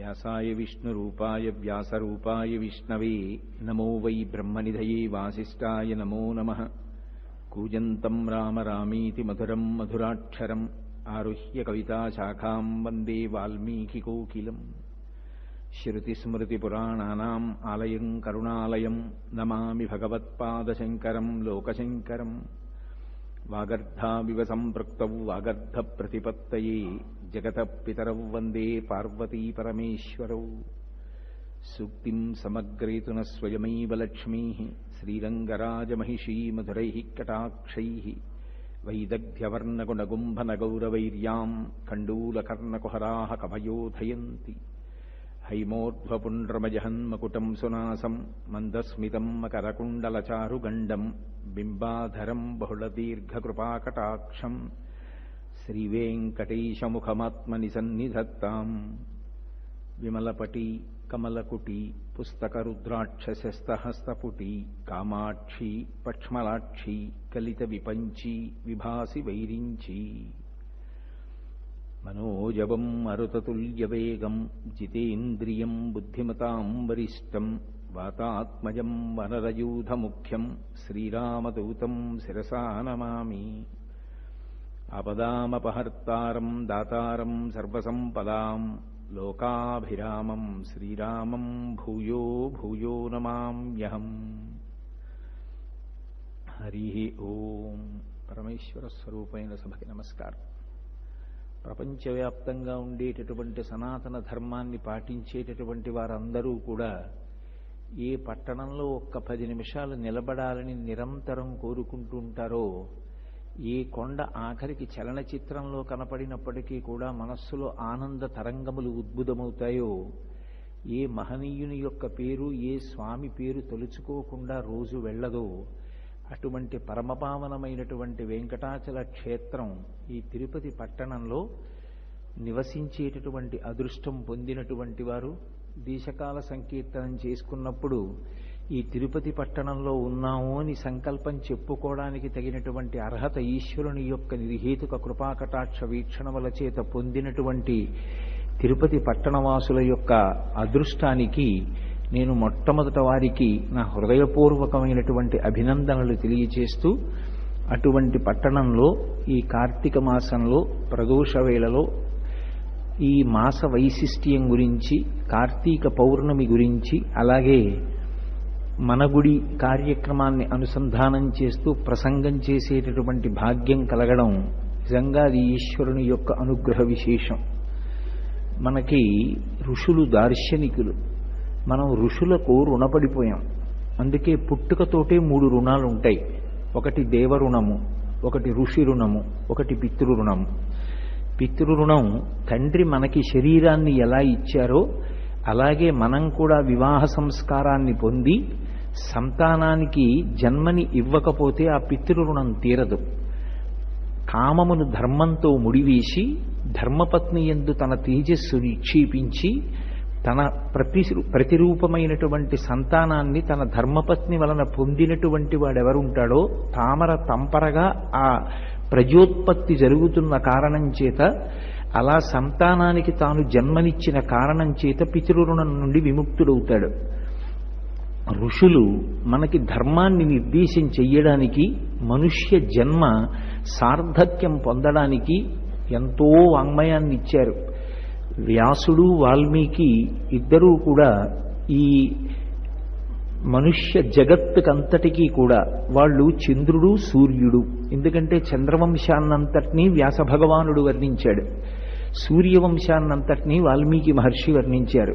వ్యాసాయ విష్ణురూపాయ వ్యాసరూపాయ విష్ణవే నమో వై బ్రహ్మనిధయే వాసిష్టాయ నమో నమ. కూజంతం రామ రామీతి మధురం మధురాక్షరం ఆరుహ్య కవితాశాఖాం వందే వాల్మీకికోకిలం శృతిస్మృతిపురాణానాం ఆలయం కరుణాలయం నమామి భగవత్పాదశంకరం లోకశంకరం. वागर्धाविव सम्पृक्तौ वागर्धप्रतिपत्तये जगतः पितरौ वन्दे पार्वती परमेश्वरौ सूक्तिम् समग्रेतु न स्वयमैव लक्ष्मीः श्रीरङ्गराजमहिषी मधुरैः कटाक्षैः। वैदग्ध्यवर्णगुणगुम्भनगौरवैर्याम् कण्डूलकर्णकुहराः कमयोधयन्ति हैमोर्ध्वपुण्ड्रमजहन्मकुटम् सुनासम् मन्दस्मितम् मकरकुण्डलचारुगण्डम् बिम्बाधरम् बहुलदीर्घकृपाकटाक्षम् श्रीवेङ्कटेशमुखमात्मनिसन्निधत्ताम् विमलपटी कमलकुटी पुस्तकरुद्राक्षस्यस्तहस्तपुटी कामाक्षी पक्ष्मलाक्षी कलितविपञ्ची विभासि वैरिञ्ची मनोजवम् मरुततुल्यवेगम् जितेन्द्रियम् बुद्धिमताम् वरिष्ठम् वातात्मजम् वनरयूथमुख्यम् श्रीरामदूतम् शिरसा नमामि अपदामपहर्तारम् दातारम् सर्वसम्पदाम् लोकाभिरामम् श्रीरामम् भूयो भूयो नमाम्यहम् हरिः ओम् परमेश्वरस्वरूपेण सभके नमस्कारः ప్రపంచవ్యాప్తంగా ఉండేటటువంటి సనాతన ధర్మాన్ని పాటించేటటువంటి వారందరూ కూడా ఏ పట్టణంలో ఒక్క పది నిమిషాలు నిలబడాలని నిరంతరం కోరుకుంటూ ఉంటారో ఏ కొండ ఆఖరికి చలనచిత్రంలో కనపడినప్పటికీ కూడా మనస్సులో ఆనంద తరంగములు ఉద్భుతమవుతాయో ఏ మహనీయుని యొక్క పేరు ఏ స్వామి పేరు తలుచుకోకుండా రోజు వెళ్ళదో అటువంటి పరమపావనమైనటువంటి వెంకటాచల క్షేత్రం ఈ తిరుపతి పట్టణంలో నివసించేటటువంటి అదృష్టం పొందినటువంటి వారు. దేశకాల సంకీర్తనం చేసుకున్నప్పుడు ఈ తిరుపతి పట్టణంలో ఉన్నాము అని సంకల్పం చెప్పుకోవడానికి తగినటువంటి అర్హత ఈశ్వరుని యొక్క నిర్హేతుక కృపాకటాక్ష వీక్షణముల చేత పొందినటువంటి తిరుపతి పట్టణవాసుల యొక్క అదృష్టానికి నేను మొట్టమొదట వారికి నా హృదయపూర్వకమైనటువంటి అభినందనలు తెలియచేస్తూ అటువంటి పట్టణంలో ఈ కార్తీక మాసంలో ప్రదోష వేళలో ఈ మాస వైశిష్ట్యం గురించి కార్తీక పౌర్ణమి గురించి అలాగే మన గుడి కార్యక్రమాన్ని అనుసంధానం చేస్తూ ప్రసంగం చేసేటటువంటి భాగ్యం కలగడం నిజంగా అది ఈశ్వరుని యొక్క అనుగ్రహ విశేషం. మనకి ఋషులు దార్శనికులు మనం ఋషులకు రుణపడిపోయాం. అందుకే పుట్టుకతోటే మూడు రుణాలు ఉంటాయి ఒకటి దేవరుణము ఒకటి ఋషి రుణము ఒకటి పితృరుణము పితృరుణం తండ్రి మనకి శరీరాన్ని ఎలా ఇచ్చారో అలాగే మనం కూడా వివాహ సంస్కారాన్ని పొంది సంతానానికి జన్మని ఇవ్వకపోతే ఆ పితృరుణం తీరదు. కామమును ధర్మంతో ముడివేసి ధర్మపత్ని ఎందు తన తేజస్సు క్షీపించి తన ప్రతి ప్రతిరూపమైనటువంటి సంతానాన్ని తన ధర్మపత్ని వలన పొందినటువంటి వాడెవరుంటాడో తామర తంపరగా ఆ ప్రజోత్పత్తి జరుగుతున్న కారణం చేత అలా సంతానానికి తాను జన్మనిచ్చిన కారణం చేత పితృరుణం నుండి విముక్తుడవుతాడు. ఋషులు మనకి ధర్మాన్ని నిర్దేశం చెయ్యడానికి మనుష్య జన్మ సార్థక్యం పొందడానికి ఎంతో వాంగ్మయాన్ని ఇచ్చారు వ్యాసుడు వాల్మీకి ఇద్దరూ కూడా ఈ మనుష్య జగత్తుకంతటికీ కూడా వాళ్ళు చంద్రుడు సూర్యుడు. ఎందుకంటే చంద్రవంశాన్నంతటినీ వ్యాస భగవానుడు వర్ణించాడు. సూర్యవంశాన్నంతటినీ వాల్మీకి మహర్షి వర్ణించారు.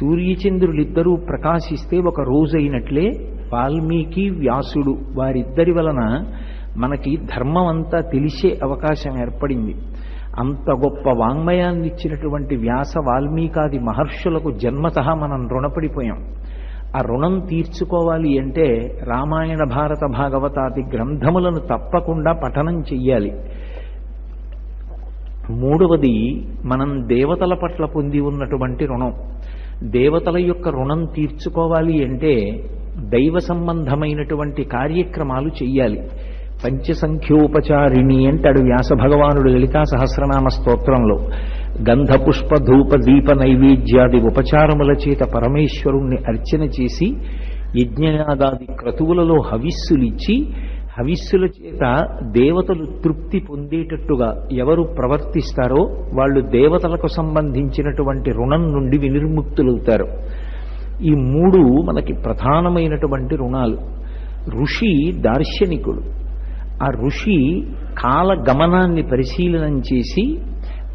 సూర్యచంద్రులిద్దరూ ప్రకాశిస్తే ఒక రోజైనట్లే వాల్మీకి వ్యాసుడు వారిద్దరి వలన మనకి ధర్మం అంతా తెలిసే అవకాశం ఏర్పడింది. అంత గొప్ప వాంగ్మయాన్ని ఇచ్చినటువంటి వ్యాస వాల్మీకాది మహర్షులకు జన్మత మనం రుణపడిపోయాం. ఆ రుణం తీర్చుకోవాలి అంటే రామాయణ భారత భాగవతాది గ్రంథములను తప్పకుండా పఠనం చెయ్యాలి. మూడవది మనం దేవతల పట్ల పొంది ఉన్నటువంటి రుణం. దేవతల యొక్క రుణం తీర్చుకోవాలి అంటే దైవ సంబంధమైనటువంటి కార్యక్రమాలు చెయ్యాలి. పంచసంఖ్యోపచారిణి అంటాడు వ్యాస భగవానుడు లలితా సహస్రనామ స్తోత్రంలో. గంధపుష్ప ధూప దీప నైవేద్యాది ఉపచారముల చేత పరమేశ్వరుణ్ణి అర్చన చేసి యజ్ఞయాదాది క్రతువులలో హవిస్సులిచ్చి హవిస్సుల చేత దేవతలు తృప్తి పొందేటట్టుగా ఎవరు ప్రవర్తిస్తారో వాళ్ళు దేవతలకు సంబంధించినటువంటి రుణం నుండి వినిర్ముక్తులవుతారు. ఈ మూడు మనకి ప్రధానమైనటువంటి రుణాలు. ఋషి దార్శనికుడు. ఆ ఋషి కాల గమనాన్ని పరిశీలనం చేసి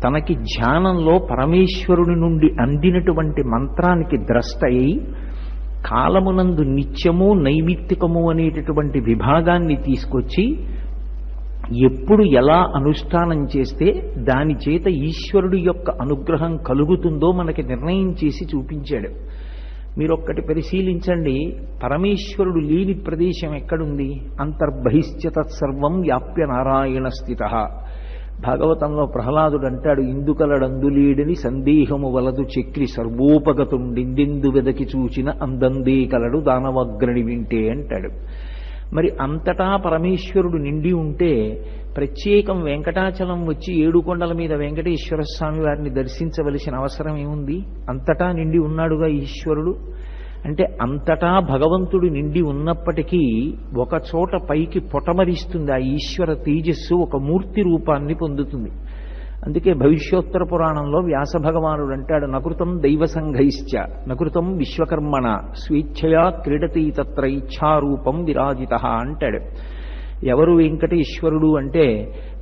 తనకి ధ్యానంలో పరమేశ్వరుని నుండి అందినటువంటి మంత్రానికి ద్రష్ట అయి కాలమునందు నిత్యము నైమిత్తికము అనేటటువంటి విభాగాన్ని తీసుకొచ్చి ఎప్పుడు ఎలా అనుష్ఠానం చేస్తే దాని చేత ఈశ్వరుడి యొక్క అనుగ్రహం కలుగుతుందో మనకి నిర్ణయం చేసి చూపించాడు. మీరు ఒక్కటి పరిశీలించండి. పరమేశ్వరుడు లేని ప్రదేశం ఎక్కడుంది? అంతర్బహిశ్చతత్సర్వం వ్యాప్య నారాయణ స్థిత భాగవతంలో ప్రహ్లాదుడు అంటాడు ఇందుకలడందులీడని సందేహము వలదు చక్రి సర్వోపగతుండిందెందు వెదకి చూచిన అందందే కలడు దానవగ్రణి వింటే అంటాడు. మరి అంతటా పరమేశ్వరుడు నిండి ఉంటే ప్రత్యేకం వెంకటాచలం వచ్చి ఏడుకొండల మీద వెంకటేశ్వర స్వామి వారిని దర్శించవలసిన అవసరం ఏముంది? అంతటా నిండి ఉన్నాడుగా ఈశ్వరుడు. అంటే అంతటా భగవంతుడు నిండి ఉన్నప్పటికీ ఒక చోట పైకి పొటమరిస్తుంది ఆ ఈశ్వర తేజస్సు ఒక మూర్తి రూపాన్ని పొందుతుంది. అందుకే భవిష్యోత్తర పురాణంలో వ్యాస భగవానుడు అంటాడు నకృతం దైవ సంఘైశ్చ నకృతం విశ్వకర్మణ స్వేచ్ఛయా క్రీడతి తత్ర ఇచ్ఛారూపం విరాజిత అంటాడు. ఎవరు వెంకటేశ్వరుడు అంటే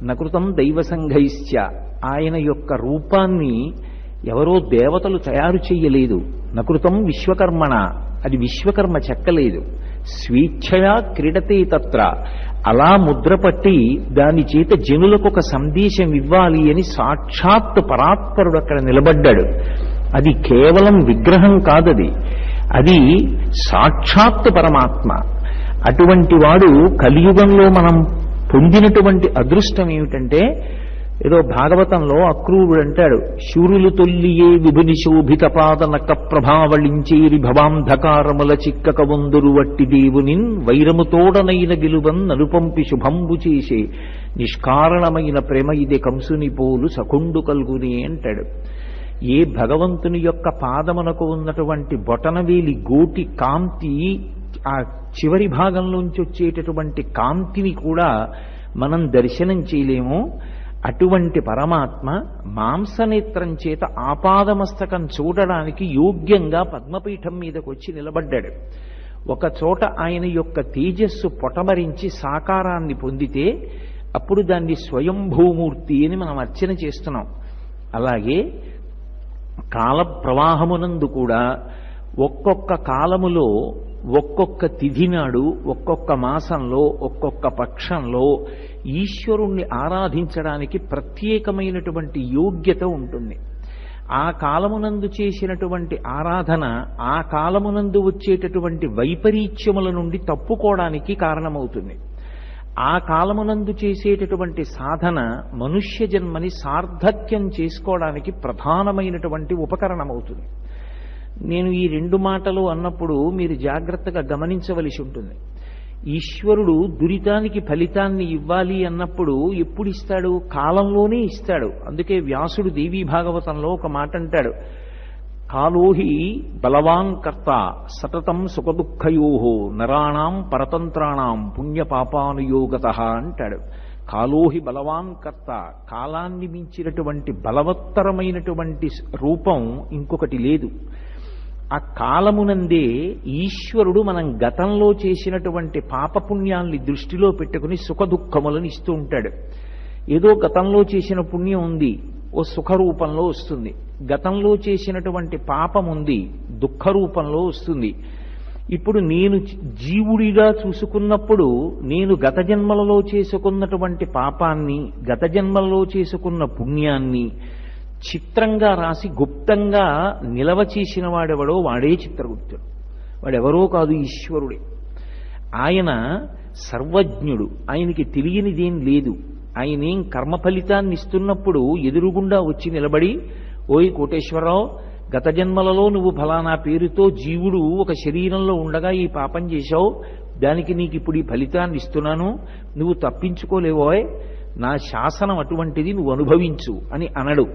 నకృతం దైవ సంఘైశ్చ ఆయన యొక్క రూపాన్ని ఎవరో దేవతలు తయారు చేయలేదు నకృతం విశ్వకర్మణ అది విశ్వకర్మ చెక్కలేదు స్వేచ్ఛయా క్రీడతే తత్ర. అలా ముద్రపట్టి దాని చేత జనులకు ఒక సందేశం ఇవ్వాలి అని సాక్షాత్ పరాత్పరుడు అక్కడ నిలబడ్డాడు. అది కేవలం విగ్రహం కాదది. అది సాక్షాత్ పరమాత్మ. అటువంటి వాడు కలియుగంలో మనం పొందినటువంటి అదృష్టం ఏమిటంటే ఏదో భాగవతంలో అక్రూరుడు అంటాడు శూరులు తొల్లియే విభుని శోభిత పాదనక ప్రభావళించేరి భవాంధకారముల చిక్కక వందురు వట్టి దేవునిన్ వైరముతోడనైన గెలువన్ నలుపంపి శుభంబు చేసే నిష్కారణమైన ప్రేమ ఇది కంసుని పోలు సకుండు కల్గుని అంటాడు. ఏ భగవంతుని యొక్క పాదమునకు ఉన్నటువంటి బొటనవేలి గోటి కాంతి ఆ చివరి భాగంలోంచి వచ్చేటటువంటి కాంతిని కూడా మనం దర్శనం చేయలేము. అటువంటి పరమాత్మ మాంసనేత్రం చేత ఆపాదమస్తకం చూడడానికి యోగ్యంగా పద్మపీఠం మీదకు వచ్చి నిలబడ్డాడు. ఒక చోట ఆయన యొక్క తేజస్సు పొటమరించి సాకారాన్ని పొందితే అప్పుడు దాన్ని స్వయంభూమూర్తి అని మనం అర్చన చేస్తున్నాం. అలాగే కాల ప్రవాహమునందు కూడా ఒక్కొక్క కాలములో ఒక్కొక్క తిథి నాడు ఒక్కొక్క మాసంలో ఒక్కొక్క పక్షంలో ఈశ్వరుణ్ణి ఆరాధించడానికి ప్రత్యేకమైనటువంటి యోగ్యత ఉంటుంది. ఆ కాలమునందు చేసినటువంటి ఆరాధన ఆ కాలమునందు వచ్చేటటువంటి వైపరీత్యముల నుండి తప్పుకోవడానికి కారణమవుతుంది. ఆ కాలమునందు చేసేటటువంటి సాధన మనుష్య జన్మని సార్థక్యం చేసుకోవడానికి ప్రధానమైనటువంటి ఉపకరణమవుతుంది. నేను ఈ రెండు మాటలు అన్నప్పుడు మీరు జాగ్రత్తగా గమనించవలసి ఉంటుంది. ఈశ్వరుడు దురితానికి ఫలితాన్ని ఇవ్వాలి అన్నప్పుడు ఎప్పుడు ఇస్తాడు కాలంలోనే ఇస్తాడు. అందుకే వ్యాసుడు దేవీ భాగవతంలో ఒక మాట అంటాడు కాలోహి బలవాన్ కర్త సతతం సుఖదుఃఖయో నరాణం పరతంత్రాణం పుణ్యపాపానుయోగత అంటాడు. కాలోహి బలవాన్ కర్త కాలాన్ని మించినటువంటి బలవత్తరమైనటువంటి రూపం ఇంకొకటి లేదు. ఆ కాలమునందే ఈశ్వరుడు మనం గతంలో చేసినటువంటి పాపపుణ్యాల్ని దృష్టిలో పెట్టుకుని సుఖ దుఃఖములను ఇస్తూ ఉంటాడు. ఏదో గతంలో చేసిన పుణ్యం ఉంది ఓ సుఖ రూపంలో వస్తుంది. గతంలో చేసినటువంటి పాపం ఉంది దుఃఖ రూపంలో వస్తుంది. ఇప్పుడు నేను జీవుడిగా చూసుకున్నప్పుడు నేను గత జన్మలలో చేసుకున్నటువంటి పాపాన్ని గత జన్మలలో చేసుకున్న పుణ్యాన్ని చిత్రంగా రాసి గుప్తంగా నిలవ చేసిన వాడెవడో వాడే చిత్రగుప్తుడు. వాడెవరో కాదు ఈశ్వరుడే. ఆయన సర్వజ్ఞుడు. ఆయనకి తెలియనిదేం లేదు. ఆయనేం కర్మ ఫలితాన్ని ఇస్తున్నప్పుడు ఎదురుగుండా వచ్చి నిలబడి ఓయ్ కోటేశ్వరరావు గత జన్మలలో నువ్వు ఫలానా పేరుతో జీవుడు ఒక శరీరంలో ఉండగా ఈ పాపం చేశావు. దానికి నీకు ఇప్పుడు ఈ ఫలితాన్ని ఇస్తున్నాను నువ్వు తప్పించుకోలేవోయ్. నా శాసనం అటువంటిది నువ్వు అనుభవించు అని అనడు.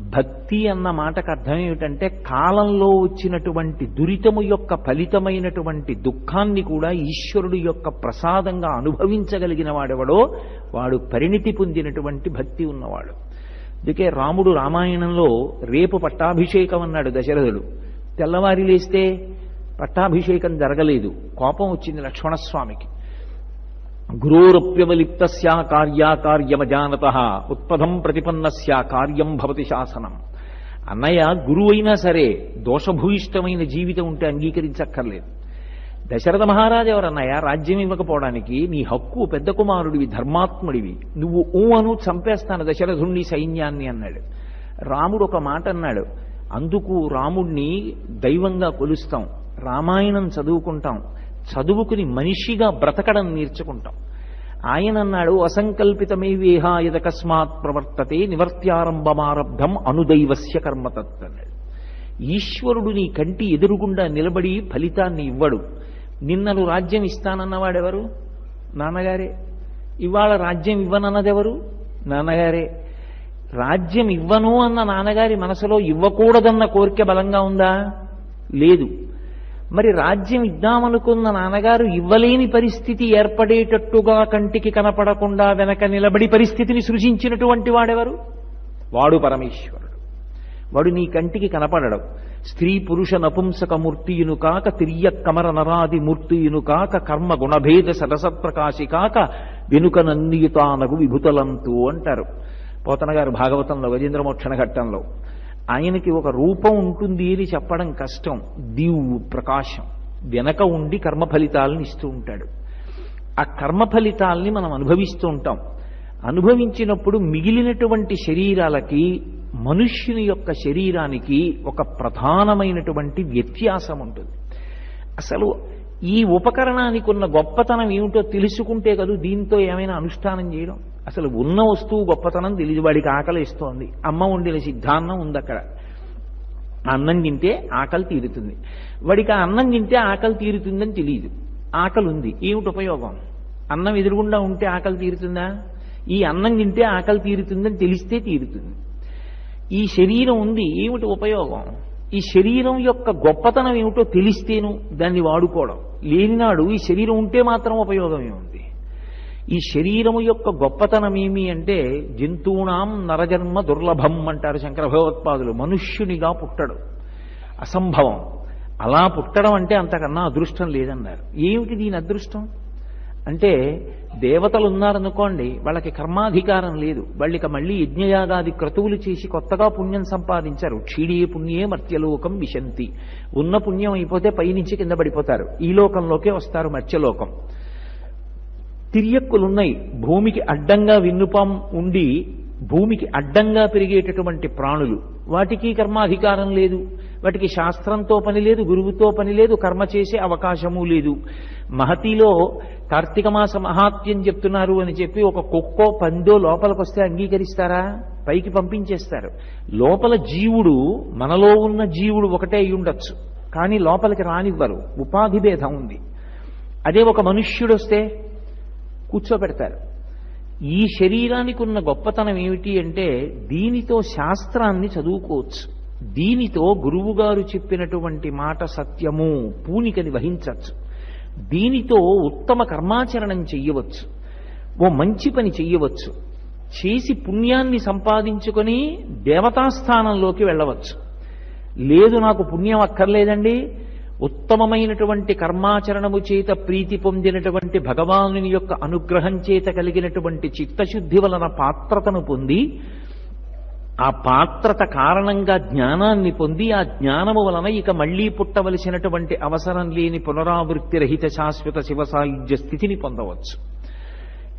భక్తి అన్న మాటకు అర్థం ఏమిటంటే కాలంలో వచ్చినటువంటి దురితము యొక్క ఫలితమైనటువంటి దుఃఖాన్ని కూడా ఈశ్వరుడు యొక్క ప్రసాదంగా అనుభవించగలిగిన వాడెవడో వాడు పరిణితి పొందినటువంటి భక్తి ఉన్నవాడు. అందుకే రాముడు రామాయణంలో రేపు పట్టాభిషేకం అన్నాడు దశరథుడు. తెల్లవారి లేస్తే పట్టాభిషేకం జరగలేదు. కోపం వచ్చింది లక్ష్మణస్వామికి. గురోరప్యవలిప్త కార్యాకార్యమజానత ఉత్పదం ప్రతిపన్న కార్యం భవతి శాసనం. అన్నయ్య గురువు అయినా సరే దోషభూయిష్టమైన జీవితం ఉంటే అంగీకరించక్కర్లేదు. దశరథ మహారాజు ఎవరన్నయ్య రాజ్యం ఇవ్వకపోవడానికి నీ హక్కు పెద్ద కుమారుడివి ధర్మాత్ముడివి. నువ్వు ఊ అను చంపేస్తాను దశరథుణ్ణి సైన్యాన్ని అన్నాడు. రాముడు ఒక మాట అన్నాడు. అందుకు రాముణ్ణి దైవంగా కొలుస్తాం. రామాయణం చదువుకుంటాం. చదువుకుని మనిషిగా బ్రతకడం నేర్చుకుంటాం. ఆయన అన్నాడు అసంకల్పితమే వేహాయదకస్మాత్ ప్రవర్తతే నివర్త్యారంభమారబ్ధం అనుదైవస్య కర్మతత్ అన్నాడు. ఈశ్వరుడు నీ కంటి ఎదురుగుండా నిలబడి ఫలితాన్ని ఇవ్వడు. నిన్నను రాజ్యం ఇస్తానన్నవాడెవరు నాన్నగారే. ఇవాళ రాజ్యం ఇవ్వనన్నదెవరు నాన్నగారే. రాజ్యం ఇవ్వను అన్న నాన్నగారి మనసులో ఇవ్వకూడదన్న కోరిక బలంగా ఉందా? లేదు. మరి రాజ్యం ఇద్దామనుకున్న నాన్నగారు ఇవ్వలేని పరిస్థితి ఏర్పడేటట్టుగా కంటికి కనపడకుండా వెనక నిలబడి పరిస్థితిని సృజించినటువంటి వాడెవరు? వాడు పరమేశ్వరుడు. వాడు నీ కంటికి కనపడడం. స్త్రీ పురుష నపుంసక మూర్తియును కాక తిరియ కమర నరాది మూర్తియును కాక కర్మ గుణభేద సరసప్రకాశి కాక వెనుక నందియుతానగు విభుతలంతు అంటారు. పోతనగారు భాగవతంలో గజేంద్రమోక్షణ ఘట్టంలో ఆయనకి ఒక రూపం ఉంటుంది అని చెప్పడం కష్టం. దీవు ప్రకాశం. వెనక ఉండి కర్మ ఫలితాలను ఇస్తూ ఉంటాడు. ఆ కర్మ ఫలితాల్ని మనం అనుభవిస్తూ ఉంటాం. అనుభవించినప్పుడు మిగిలినటువంటి శరీరాలకి మనుష్యుని యొక్క శరీరానికి ఒక ప్రధానమైనటువంటి వ్యత్యాసం ఉంటుంది. అసలు ఈ ఉపకరణానికి ఉన్న గొప్పతనం ఏమిటో తెలుసుకుంటే కదా దీంతో ఏమైనా అనుష్ఠానం చేయడం? అసలు ఉన్న వస్తువు గొప్పతనం తెలియదు వాడికి ఆకలి ఇస్తోంది అమ్మ వండిన సిద్ధాన్నం ఉంది అక్కడ. అన్నం తింటే ఆకలి తీరుతుంది. వాడికి ఆ అన్నం తింటే ఆకలి తీరుతుందని తెలియదు. ఆకలి ఉంది ఏమిటి ఉపయోగం? అన్నం ఎదురుగుండా ఉంటే ఆకలి తీరుతుందా? ఈ అన్నం తింటే ఆకలి తీరుతుందని తెలిస్తే తీరుతుంది. ఈ శరీరం ఉంది. ఏమిటి ఉపయోగం? ఈ శరీరం యొక్క గొప్పతనం ఏమిటో తెలిస్తేను దాన్ని వాడుకోవడం. లేనినాడు ఈ శరీరం ఉంటే మాత్రం ఉపయోగం ఏముంది? ఈ శరీరము యొక్క గొప్పతనం ఏమి అంటే జంతువునాం నరజన్మ దుర్లభం అంటారు శంకర భగవత్పాదులు మనుష్యునిగా పుట్టడు. అసంభవం. అలా పుట్టడం అంటే అంతకన్నా అదృష్టం లేదన్నారు. ఏమిటి దీని అదృష్టం? అంటే దేవతలు ఉన్నారనుకోండి వాళ్ళకి కర్మాధికారం లేదు. వాళ్ళకి మళ్ళీ యజ్ఞయాగాది క్రతువులు చేసి కొత్తగా పుణ్యం సంపాదించారు. క్షీడే పుణ్యే మర్త్యలోకం విశంతి. ఉన్న పుణ్యం అయిపోతే పైనుంచి కింద పడిపోతారు. ఈ లోకంలోకే వస్తారు మర్త్యలోకం. తిరియక్కులున్నాయి. భూమికి అడ్డంగా విన్నుపం ఉండి భూమికి అడ్డంగా పెరిగేటటువంటి ప్రాణులు. వాటికి కర్మాధికారం లేదు. వాటికి శాస్త్రంతో పని లేదు గురువుతో పని లేదు కర్మ చేసే అవకాశము లేదు. మహతిలో కార్తీక మాస మహాత్యం చెప్తున్నారు అని చెప్పి ఒక కుక్కో పందో లోపలికి వస్తే అంగీకరిస్తారా? పైకి పంపించేస్తారు. లోపల జీవుడు మనలో ఉన్న జీవుడు ఒకటే అయి ఉండొచ్చు. కానీ లోపలికి రానివ్వరు. ఉపాధి భేదం ఉంది. అదే ఒక మనుష్యుడు వస్తే కూర్చోబెడతారు. ఈ శరీరానికి ఉన్న గొప్పతనం ఏమిటి అంటే దీనితో శాస్త్రాన్ని చదువుకోవచ్చు. దీనితో గురువుగారు చెప్పినటువంటి మాట సత్యము పూనికని వహించవచ్చు. దీనితో ఉత్తమ కర్మాచరణం చెయ్యవచ్చు. ఓ మంచి పని చెయ్యవచ్చు. చేసి పుణ్యాన్ని సంపాదించుకొని దేవతాస్థానంలోకి వెళ్ళవచ్చు. లేదు నాకు పుణ్యం అక్కర్లేదండి ఉత్తమమైనటువంటి కర్మాచరణము చేత ప్రీతి పొందినటువంటి భగవానుని యొక్క అనుగ్రహం చేత కలిగినటువంటి చిత్తశుద్ధి వలన పాత్రతను పొంది ఆ పాత్రత కారణంగా జ్ఞానాన్ని పొంది ఆ జ్ఞానము వలన ఇక మళ్ళీ పుట్టవలసినటువంటి అవసరం లేని పునరావృత్తి రహిత శాశ్వత శివ సాయుధ్య స్థితిని పొందవచ్చు.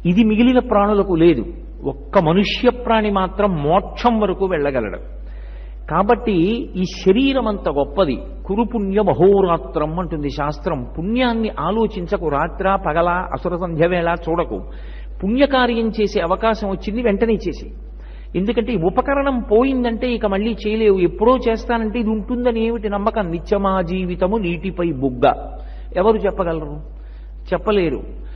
ఇది మిగిలిన ప్రాణులకు లేదు. ఒక్క మనుష్య ప్రాణి మాత్రం మోక్షం వరకు వెళ్ళగలడు. కాబట్టి ఈ శరీరం అంత గొప్పది. కురుపుణ్య మహోరాత్రం అంటుంది శాస్త్రం. పుణ్యాన్ని ఆలోచించకు రాత్ర పగల అసుర సంధ్య వేళ చూడకు. పుణ్యకార్యం చేసే అవకాశం వచ్చింది వెంటనే చేసి ఎందుకంటే ఈ ఉపకరణం పోయిందంటే ఇక మళ్ళీ చేయలేవు. ఎప్పుడో చేస్తానంటే ఇది ఉంటుందని ఏమిటి నమ్మకం? నిత్యమా జీవితము నీటిపై బుగ్గ. ఎవరు చెప్పగలరు? చెప్పలేరు.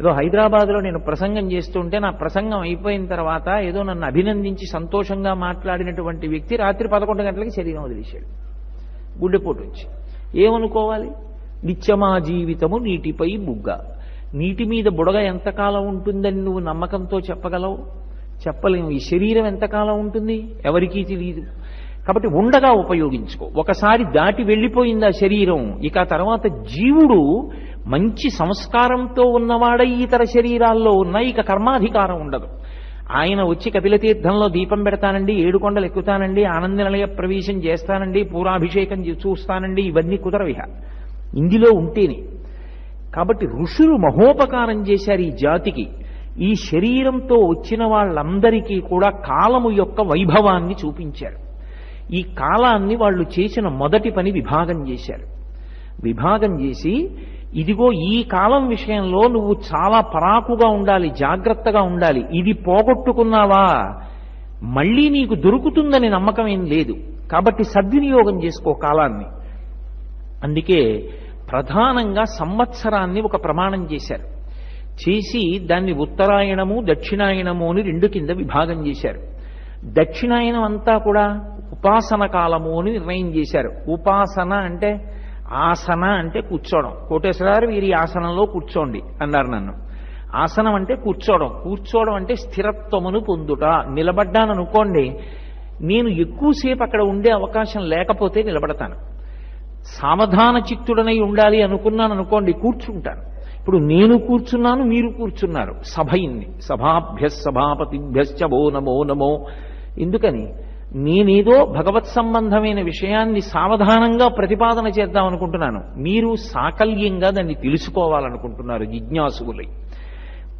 ఏదో హైదరాబాద్లో నేను ప్రసంగం చేస్తుంటే నా ప్రసంగం అయిపోయిన తర్వాత ఏదో నన్ను అభినందించి సంతోషంగా మాట్లాడినటువంటి వ్యక్తి రాత్రి పదకొండు గంటలకి శరీరం వదిలేశాడు. గుడ్డెపోటు వచ్చి. ఏమనుకోవాలి? నిత్యమా జీవితము నీటిపై బుగ్గ నీటి మీద బుడగ ఎంతకాలం ఉంటుందని నువ్వు నమ్మకంతో చెప్పగలవు? చెప్పలేము. ఈ శరీరం ఎంతకాలం ఉంటుంది? ఎవరికీ తెలియదు కాబట్టి ఉండగా ఉపయోగించుకో. ఒకసారి దాటి వెళ్ళిపోయింది ఆ శరీరం. ఇక ఆ తర్వాత జీవుడు మంచి సంస్కారంతో ఉన్నవాడై ఇతర శరీరాల్లో ఉన్న ఇక కర్మాధికారం ఉండదు. ఆయన వచ్చి కపిలతీర్థంలో దీపం పెడతానండి ఏడు కొండలు ఎక్కుతానండి ఆనంద నిలయ ప్రవేశం చేస్తానండి పూరాభిషేకం చే- చూస్తానండి ఇవన్నీ కుదరవిహ ఇందులో ఉంటేనే. కాబట్టి ఋషులు మహోపకారం చేశారు ఈ జాతికి. ఈ శరీరంతో వచ్చిన వాళ్ళందరికీ కూడా కాలము యొక్క వైభవాన్ని చూపించారు. ఈ కాలాన్ని వాళ్ళు చేసిన మొదటి పని విభాగం చేశారు. విభాగం చేసి ఇదిగో ఈ కాలం విషయంలో నువ్వు చాలా పరాకుగా ఉండాలి జాగ్రత్తగా ఉండాలి. ఇది పోగొట్టుకున్నావా? మళ్ళీ నీకు దొరుకుతుందని నమ్మకం ఏం లేదు. కాబట్టి సద్వినియోగం చేసుకో కాలాన్ని. అందుకే ప్రధానంగా సంవత్సరాన్ని ఒక ప్రమాణం చేశారు. చేసి దాన్ని ఉత్తరాయణము దక్షిణాయనము అని రెండు కింద విభాగం చేశారు. దక్షిణాయనం అంతా కూడా ఉపాసన కాలము అని నిర్ణయం చేశారు. ఉపాసన అంటే ఆసన అంటే కూర్చోవడం. కోటేశ్వరారు వీరి ఆసనంలో కూర్చోండి అన్నారు నన్ను. ఆసనం అంటే కూర్చోవడం. కూర్చోవడం అంటే స్థిరత్వమును పొందుట. నిలబడ్డాను అనుకోండి నేను ఎక్కువసేపు అక్కడ ఉండే అవకాశం లేకపోతే నిలబడతాను. సావధాన చిత్తుడనై ఉండాలి అనుకున్నాను అనుకోండి కూర్చుంటాను. ఇప్పుడు నేను కూర్చున్నాను మీరు కూర్చున్నారు. సభ ఇన్ని. సభాభ్య సభాపతిభ్యశ్చ నమో నమో. ఎందుకని? నేనేదో భగవత్ సంబంధమైన విషయాన్ని సావధానంగా ప్రతిపాదన చేద్దాం అనుకుంటున్నాను. మీరు సాకల్యంగా దాన్ని తెలుసుకోవాలనుకుంటున్నారు జిజ్ఞాసువులై.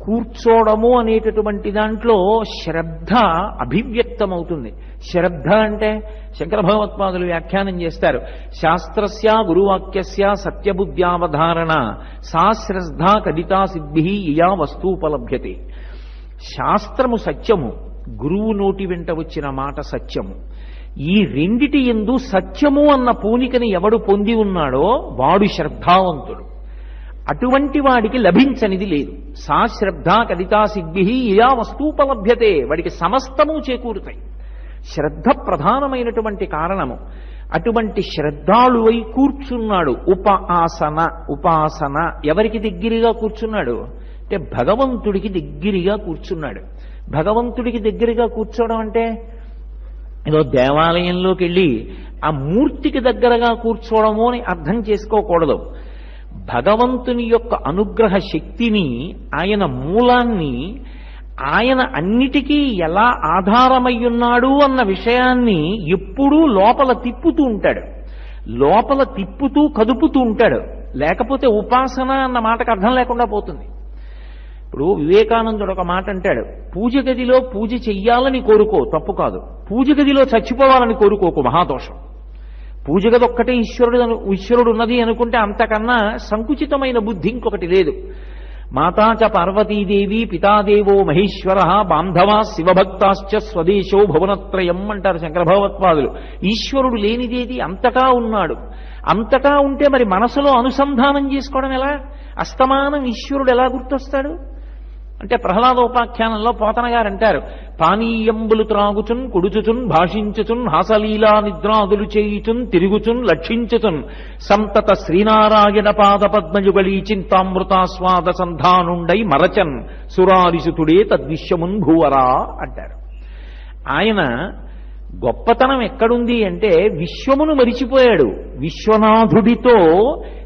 కూర్చోవడము అనేటటువంటి దాంట్లో శ్రద్ధ అభివ్యక్తమవుతుంది. శ్రద్ధ అంటే శంకర భగవత్పాదులు వ్యాఖ్యానం చేస్తారు. శాస్త్రస్య గురువాక్యస్య సత్యబుద్ధ్యావధారణ సా శ్రద్ధ కదితా సిద్ధి ఇయా వస్తూపలభ్యతే శాస్త్రము సత్యము. గురువు నోటి వెంట వచ్చిన మాట సత్యము. ఈ రెండిటి ఎందు సత్యము అన్న పూనికని ఎవడు పొంది ఉన్నాడో వాడు శ్రద్ధావంతుడు. అటువంటి వాడికి లభించనిది లేదు. సా శ్రద్ధ కదితా సిద్ధి ఇలా వస్తూపలభ్యతే. వాడికి సమస్తము చేకూరుతాయి. శ్రద్ధ ప్రధానమైనటువంటి కారణము. అటువంటి శ్రద్ధాళువై కూర్చున్నాడు. ఉప ఆసన ఉపాసన. ఎవరికి దగ్గరగా కూర్చున్నాడు? అంటే భగవంతుడికి దగ్గరగా కూర్చున్నాడు. భగవంతుడికి దగ్గరగా కూర్చోవడం అంటే ఏదో దేవాలయంలోకి వెళ్ళి ఆ మూర్తికి దగ్గరగా కూర్చోవడము అని అర్థం చేసుకోకూడదు. భగవంతుని యొక్క అనుగ్రహ శక్తిని ఆయన మూలాన్ని ఆయన అన్నిటికీ ఎలా ఆధారమయ్యున్నాడు అన్న విషయాన్ని ఎప్పుడూ లోపల తిప్పుతూ ఉంటాడు. లోపల తిప్పుతూ కదుపుతూ ఉంటాడు. లేకపోతే ఉపాసన అన్న మాటకు అర్థం లేకుండా పోతుంది. ఇప్పుడు వివేకానందుడు ఒక మాట అంటాడు పూజ గదిలో పూజ చెయ్యాలని కోరుకో తప్పు కాదు. పూజ గదిలో చచ్చిపోవాలని కోరుకోకు మహాదోషం. పూజ గది ఒక్కటే ఈశ్వరుడు ఈశ్వరుడు ఉన్నది అనుకుంటే అంతకన్నా సంకుచితమైన బుద్ధి ఇంకొకటి లేదు. మాతా చ పార్వతీదేవి పితాదేవో మహేశ్వర బాంధవా శివభక్తాశ్చ స్వదేశో భువనత్రయం అంటారు శంకరభగవత్పాదులు. ఈశ్వరుడు లేనిదేది అంతటా ఉన్నాడు. అంతటా ఉంటే మరి మనసులో అనుసంధానం చేసుకోవడం ఎలా? అస్తమానం ఈశ్వరుడు ఎలా గుర్తొస్తాడు? అంటే ప్రహ్లాదోపాఖ్యానంలో పోతన గారు అంటారు పానీయంబులు త్రాగుచున్ కుడుచుచున్ భాషించుచున్ హాసలీలా నిద్రాదులు చేయుచున్ తిరుగుచున్ లక్షించుచున్. సంతత శ్రీనారాయణ పాద పద్మయుగళీ చింతామృతాస్వాద సంధానుండై మరచన్ సురారిసుతుడే తద్విశ్యమున్ భూవరా అంటారు. ఆయన గొప్పతనం ఎక్కడుంది అంటే విశ్వమును మరిచిపోయాడు. విశ్వనాథుడితో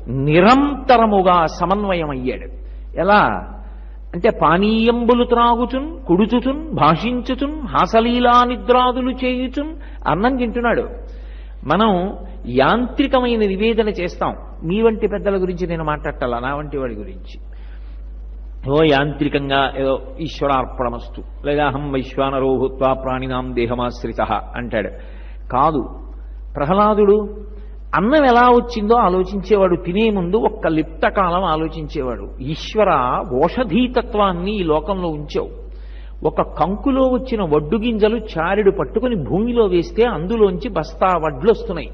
నిరంతరముగా సమన్వయమయ్యాడు. ఎలా? అంటే పానీయంబులు త్రాగుచున్ కుడుచుచున్ భాషించుచున్ హాసలీలా నిద్రాదులు చేయుచున్ అన్నం తింటున్నాడు. మనం యాంత్రికమైన నివేదన చేస్తాం. మీ వంటి పెద్దల గురించి నేను మాట్లాడాల నా వంటి వాడి గురించి. ఓ యాంత్రికంగా ఏదో ఈశ్వరార్పణమస్తు. లేదా అహం వైశ్వానరోహుత్వ ప్రాణినాం దేహమాశ్రిత అంటాడు. కాదు ప్రహ్లాదుడు అన్నం ఎలా వచ్చిందో ఆలోచించేవాడు తినే ముందు ఒక్క లిప్త కాలం ఆలోచించేవాడు. ఈశ్వర ఓషధీతత్వాన్ని ఈ లోకంలో ఉంచావు. ఒక కంకులో వచ్చిన వడ్డు గింజలు చారెడు పట్టుకుని భూమిలో వేస్తే అందులోంచి బస్తా వడ్లు వస్తున్నాయి.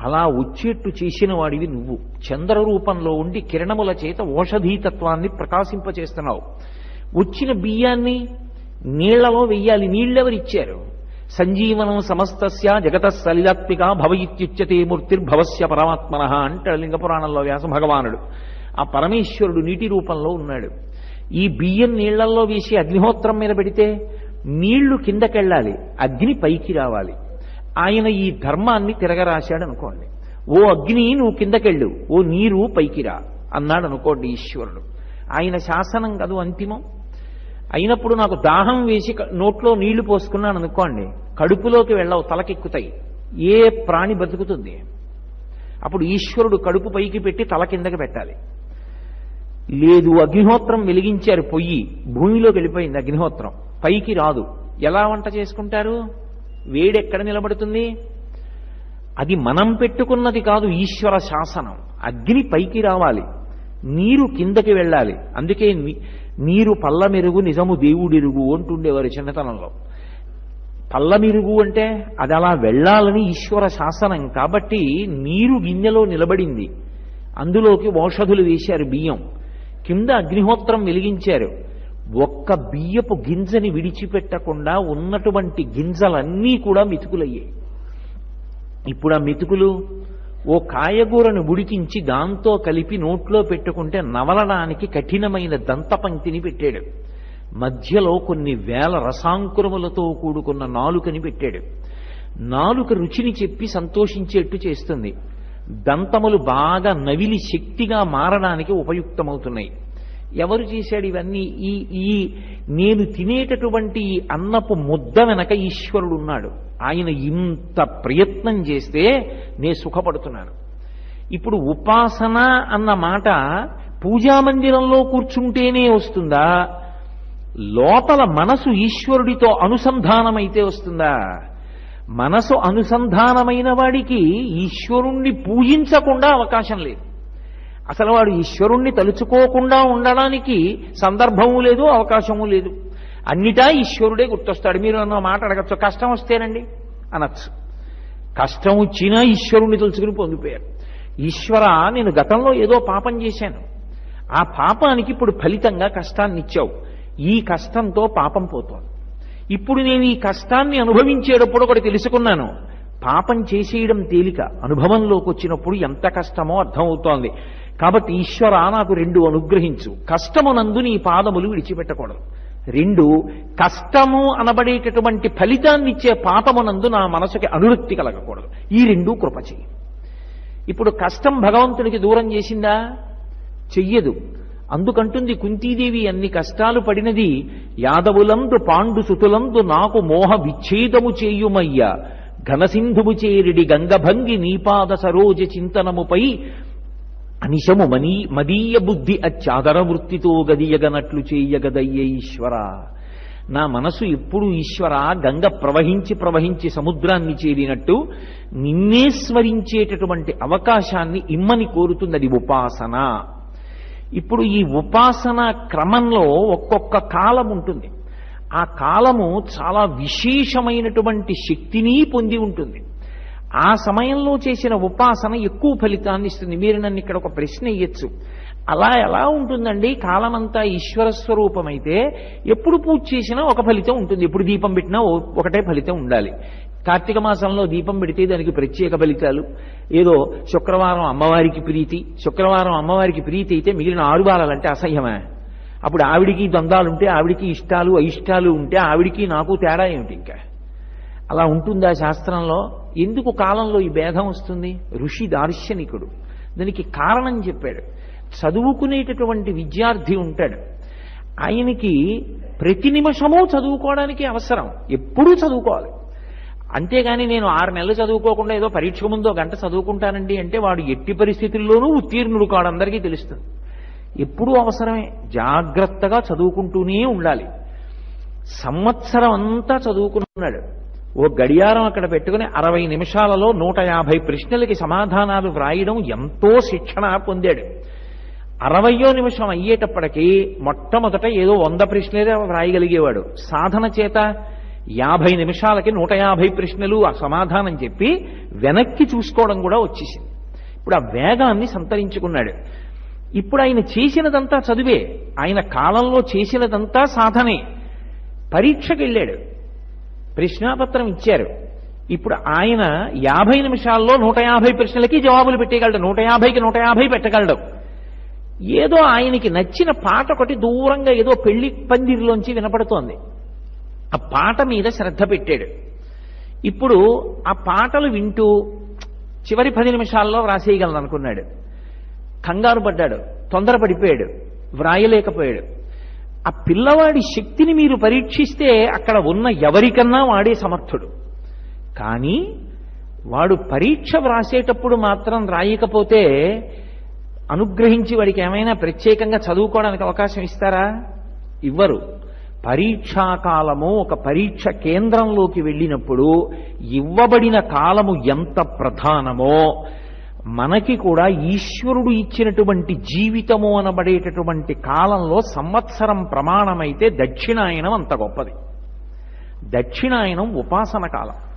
అలా వచ్చేట్టు చేసిన వాడివి నువ్వు. చంద్ర రూపంలో ఉండి కిరణముల చేత ఓషధీతత్వాన్ని ప్రకాశింపచేస్తున్నావు. వచ్చిన బియ్యాన్ని నీళ్ళలో వెయ్యాలి. నీళ్ళెవరిచ్చారు? సంజీవనం సమస్తస్య జగత సలిలాత్మిక భవయిత్యుచ్యతే మూర్తిర్భవస్య పరమాత్మన అంటాడు లింగపురాణంలో వ్యాస భగవానుడు. ఆ పరమేశ్వరుడు నీటి రూపంలో ఉన్నాడు. ఈ బియ్యం నీళ్ళల్లో వేసి అగ్నిహోత్రం మీద పెడితే నీళ్ళు కిందకెళ్ళాలి అగ్ని పైకి రావాలి. ఆయన ఈ ధర్మాన్ని తిరగరాశాడు అనుకోండి. ఓ అగ్ని నువ్వు కిందకెళ్ళు ఓ నీరు పైకిరా అన్నాడు అనుకోండి ఈశ్వరుడు. ఆయన శాసనం కదూ అంతిమం? అయినప్పుడు నాకు దాహం వేసి నోట్లో నీళ్ళు పోసుకున్నాను అనుకోండి కడుపులోకి వెళ్ళవు తలకెక్కుతాయి. ఏ ప్రాణి బతుకుతుంది? అప్పుడు ఈశ్వరుడు కడుపు పైకి పెట్టి తల కిందకి పెట్టాలి. లేదు అగ్నిహోత్రం వెలిగించారు పొయ్యి భూమిలోకి వెళ్ళిపోయింది అగ్నిహోత్రం. పైకి రాదు. ఎలా వంట చేసుకుంటారు? వేడెక్కడ నిలబడుతుంది? అది మనం పెట్టుకున్నది కాదు ఈశ్వర శాసనం. అగ్ని పైకి రావాలి. నీరు కిందకి వెళ్ళాలి. అందుకే నీరు పల్లమెరుగు నిజము దేవుడిరుగు అంటుండేవారు చిన్నతనంలో. పల్లమిరుగు అంటే అది అలా వెళ్ళాలని ఈశ్వర శాసనం కాబట్టి నీరు గిన్నెలో నిలబడింది. అందులోకి ఔషధులు వేశారు బియ్యం. కింద అగ్నిహోత్రం వెలిగించారు. ఒక్క బియ్యపు గింజని విడిచిపెట్టకుండా ఉన్నటువంటి గింజలన్నీ కూడా మెతుకులయ్యాయి. ఇప్పుడు ఆ మెతుకులు ఓ కాయగూరను ఉడికించి దాంతో కలిపి నోట్లో పెట్టుకుంటే నవలడానికి కఠినమైన దంతపంక్తిని పెట్టాడు. మధ్యలో కొన్ని వేల రసాంకురములతో కూడుకున్న నాలుకని పెట్టాడు. నాలుక రుచిని చెప్పి సంతోషించేట్టు చేస్తుంది. దంతములు బాగా నవిలి శక్తిగా మారడానికి ఉపయుక్తమవుతున్నాయి. ఎవరు చేశాడు ఇవన్నీ? ఈ ఈ నేను తినేటటువంటి ఈ అన్నపు ముద్ద వెనక ఈశ్వరుడు ఉన్నాడు. ఆయన ఇంత ప్రయత్నం చేస్తే నే సుఖపడుతున్నాను. ఇప్పుడు ఉపాసన అన్న మాట పూజా మందిరంలో కూర్చుంటేనే వస్తుందా? లోపల మనసు ఈశ్వరుడితో అనుసంధానమైతే వస్తుందా? మనసు అనుసంధానమైన వాడికి ఈశ్వరుణ్ణి పూజించకుండా అవకాశం లేదు. అసలు వాడు ఈశ్వరుణ్ణి తలుచుకోకుండా ఉండడానికి సందర్భము లేదు అవకాశము లేదు. అన్నిటా ఈశ్వరుడే గుర్తొస్తాడు. మీరు అన్న మాట అడగచ్చు. కష్టం వస్తేనండి అనొచ్చు. కష్టం వచ్చినా ఈశ్వరుణ్ణి తలుచుకుని పొందిపోయారు ఈశ్వర నేను గతంలో ఏదో పాపం చేశాను. ఆ పాపానికి ఇప్పుడు ఫలితంగా కష్టాన్ని ఇచ్చావు ఈ కష్టంతో పాపం పోతోంది. ఇప్పుడు నేను ఈ కష్టాన్ని అనుభవించేటప్పుడు ఒకటి తెలుసుకున్నాను. పాపం చేసేయడం తేలిక. అనుభవంలోకి వచ్చినప్పుడు ఎంత కష్టమో అర్థమవుతోంది. కాబట్టి ఈశ్వర నాకు రెండు అనుగ్రహించు. కష్టమునందు నీ పాదములు విడిచిపెట్టకూడదు. రెండు కష్టము అనబడేటటువంటి ఫలితాన్ని ఇచ్చే పాపమునందు నా మనసుకి అనురక్తి కలగకూడదు. ఈ రెండు కృప చెయ్యి. ఇప్పుడు కష్టం భగవంతునికి దూరం చేసిందా? చెయ్యదు. అందుకంటుంది కుంతీదేవి అన్ని కష్టాలు పడినది యాదవులందు పాండు సుతులందు నాకు మోహ విచ్ఛేదము చేయుమయ్య. ఘనసింధువు చేరిడి గంగభంగి నీపాద సరోజ చింతనముపై అనిశము మనీ మదీయ బుద్ధి అత్యాదర వృత్తితో గదియగనట్లు చేయగదయ్యే ఈశ్వర. నా మనసు ఎప్పుడు ఈశ్వర గంగ ప్రవహించి ప్రవహించి సముద్రాన్ని చేరినట్టు నిన్నే స్మరించేటటువంటి అవకాశాన్ని ఇమ్మని కోరుతుంది అది ఉపాసన. ఇప్పుడు ఈ ఉపాసన క్రమంలో ఒక్కొక్క కాలం ఉంటుంది. ఆ కాలము చాలా విశేషమైనటువంటి శక్తిని పొంది ఉంటుంది. ఆ సమయంలో చేసిన ఉపాసన ఎక్కువ ఫలితాన్ని ఇస్తుంది. మీరు నన్ను ఇక్కడ ఒక ప్రశ్న ఇయ్యొచ్చు. అలా ఎలా ఉంటుందండి? కాలమంతా ఈశ్వర స్వరూపమైతే ఎప్పుడు పూజ చేసినా ఒక ఫలితం ఉంటుంది. ఎప్పుడు దీపం పెట్టినా ఒకటే ఫలితం ఉండాలి. కార్తీక మాసంలో దీపం పెడితే దానికి ప్రత్యేక ఫలితాలు. ఏదో శుక్రవారం అమ్మవారికి ప్రీతి. శుక్రవారం అమ్మవారికి ప్రీతి అయితే మిగిలిన ఆరు బాలాలంటే అసహ్యమే. అప్పుడు ఆవిడికి ద్వంద్వాలుంటే ఆవిడికి ఇష్టాలు అయిష్టాలు ఉంటే ఆవిడికి నాకు తేడా ఏమిటి ఇంకా? అలా ఉంటుందా శాస్త్రంలో? ఎందుకు కాలంలో ఈ భేదం వస్తుంది? ఋషి దార్శనికుడు. దానికి కారణం చెప్పాడు. చదువుకునేటటువంటి విద్యార్థి ఉంటాడు. ఆయనకి ప్రతి నిమిషము చదువుకోవడానికి అవసరం. ఎప్పుడూ చదువుకోవాలి. అంతేగాని నేను ఆరు నెలలు చదువుకోకుండా ఏదో పరీక్ష ముందో గంట చదువుకుంటానండి అంటే వాడు ఎట్టి పరిస్థితుల్లోనూ ఉత్తీర్ణుడు కాడు అందరికీ తెలుస్తుంది. ఎప్పుడూ అవసరమే. జాగ్రత్తగా చదువుకుంటూనే ఉండాలి. సంవత్సరం అంతా చదువుకున్నాడు. ఓ గడియారం అక్కడ పెట్టుకుని అరవై నిమిషాలలో నూట యాభై ప్రశ్నలకి సమాధానాలు వ్రాయడం ఎంతో శిక్షణ పొందాడు. అరవయో నిమిషం అయ్యేటప్పటికీ మొట్టమొదట ఏదో వంద ప్రశ్నలే వ్రాయగలిగేవాడు. సాధన చేత యాభై నిమిషాలకి నూట యాభై ప్రశ్నలు ఆ సమాధానం చెప్పి వెనక్కి చూసుకోవడం కూడా వచ్చేసింది. ఇప్పుడు ఆ వేగాన్ని సంతరించుకున్నాడు. ఇప్పుడు ఆయన చేసినదంతా చదివే. ఆయన కాలంలో చేసినదంతా సాధనే. పరీక్షకి వెళ్ళాడు ప్రశ్నాపత్రం ఇచ్చారు. ఇప్పుడు ఆయన యాభై నిమిషాల్లో నూట యాభై ప్రశ్నలకి జవాబులు పెట్టేయగలడు. నూట యాభైకి నూట యాభై పెట్టగలడు. ఏదో ఆయనకి నచ్చిన పాట ఒకటి దూరంగా ఏదో పెళ్ళి పందిరిలోంచి వినపడుతోంది. ఆ పాట మీద శ్రద్ధ పెట్టాడు. ఇప్పుడు ఆ పాటలు వింటూ చివరి పది నిమిషాల్లో వ్రాసేయగలను అనుకున్నాడు కంగారు పడ్డాడు. తొందరపడిపోయాడు. వ్రాయలేకపోయాడు. ఆ పిల్లవాడి శక్తిని మీరు పరీక్షిస్తే అక్కడ ఉన్న ఎవరికన్నా వాడే సమర్థుడు. కానీ వాడు పరీక్ష వ్రాసేటప్పుడు మాత్రం రాయకపోతే అనుగ్రహించి వాడికి ఏమైనా ప్రత్యేకంగా చదువుకోవడానికి అవకాశం ఇస్తారా? ఇవ్వరు. పరీక్షాకాలము ఒక పరీక్ష కేంద్రంలోకి వెళ్ళినప్పుడు ఇవ్వబడిన కాలము ఎంత ప్రధానమో మనకి కూడా ఈశ్వరుడు ఇచ్చినటువంటి జీవితము అనబడేటటువంటి కాలంలో సంవత్సరం ప్రమాణమైతే దక్షిణాయనం అంత గొప్పది. దక్షిణాయనం ఉపాసన కాలం.